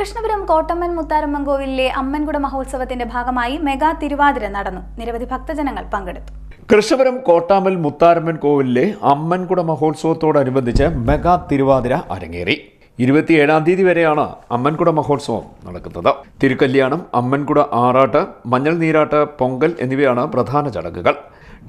കൃഷ്ണപുരം കോട്ടമ്മൻ മുത്താരമ്മൻ കോവിലിലെ അമ്മൻകുട മഹോത്സവത്തിന്റെ ഭാഗമായി മെഗാ തിരുവാതിര നടന്നു. നിരവധി ഭക്തജനങ്ങൾ പങ്കെടുത്തു. കൃഷ്ണപുരം കോട്ടാമൽ മുത്താരമ്മൻ കോവിലിലെ അമ്മൻകുട മഹോത്സവത്തോടനുബന്ധിച്ച് മെഗാ തിരുവാതിര അരങ്ങേറി. ഇരുപത്തിയേഴാം തീയതി വരെയാണ് അമ്മൻകുട മഹോത്സവം നടക്കുന്നത്. തിരുക്കല്യാണം അമ്മൻകുട ആറാട്ട് മഞ്ഞൾ നീരാട്ട് പൊങ്കൽ എന്നിവയാണ് പ്രധാന ചടങ്ങുകൾ.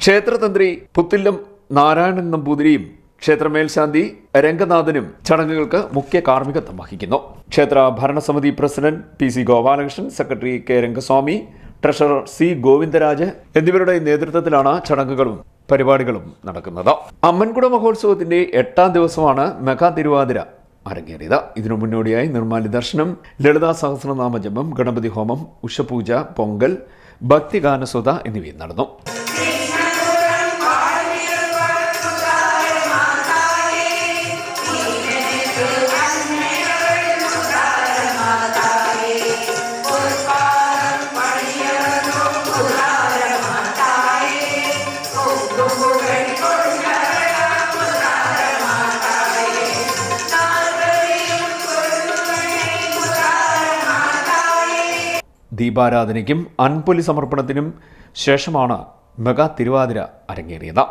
ക്ഷേത്രതന്ത്രി പുത്തില്ലം നാരായണൻ നമ്പൂതിരിയും ക്ഷേത്രമേൽശാന്തി രംഗനാഥനും ചടങ്ങുകൾക്ക് മുഖ്യ കാർമ്മികത്വം വഹിക്കുന്നു. ക്ഷേത്ര ഭരണസമിതി president P C Gopalakrishnan secretary K Rangaswamy treasurer C Govindaraj എന്നിവരുടെ നേതൃത്വത്തിലാണ് ചടങ്ങുകളും പരിപാടികളും നടക്കുന്നത്. അമ്മൻകുട മഹോത്സവത്തിന്റെ എട്ടാം ദിവസമാണ് മെഗാ തിരുവാതിര അരങ്ങേറിയത്. ഇതിനു മുന്നോടിയായി നിർമ്മാല്യ ദർശനം ലളിതാ സഹസ്രനാമ ജപം ഗണപതി ഹോമം ഉഷപൂജ പൊങ്കൽ ഭക്തിഗാനസുത എന്നിവയും നടന്നു. ദീപാരാധനയ്ക്കും അൻപൊലി സമർപ്പണത്തിനും ശേഷമാണ് മെഗാ തിരുവാതിര അരങ്ങേറിയത്.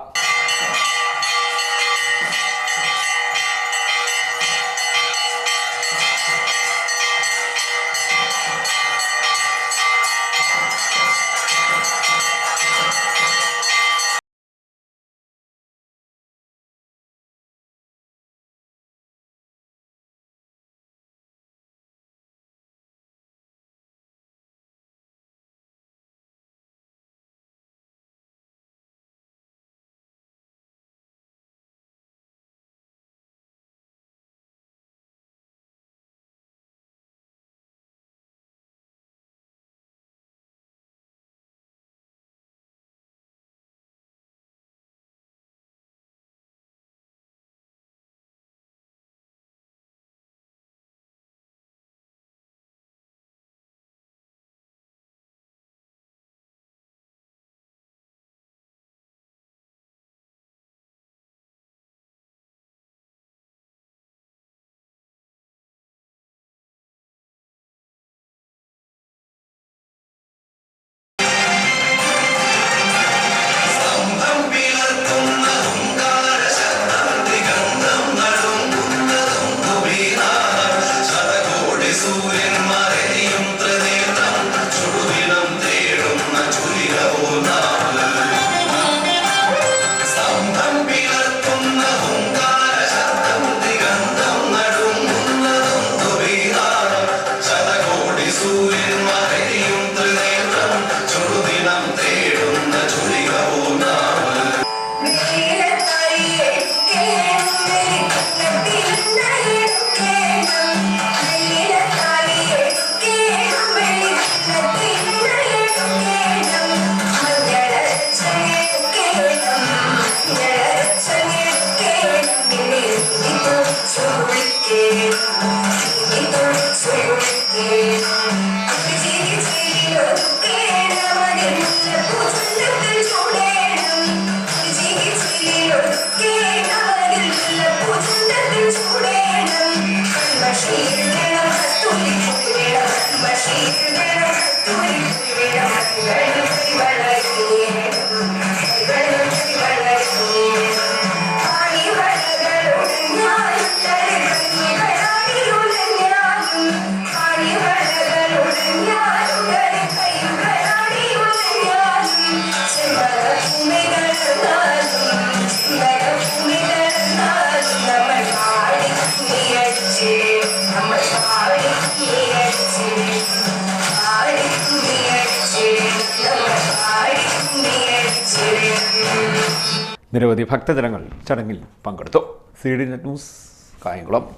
Let's hear that. നിരവധി ഭക്തജനങ്ങൾ ചടങ്ങിൽ പങ്കെടുത്തു. C D net news Kayamkulam.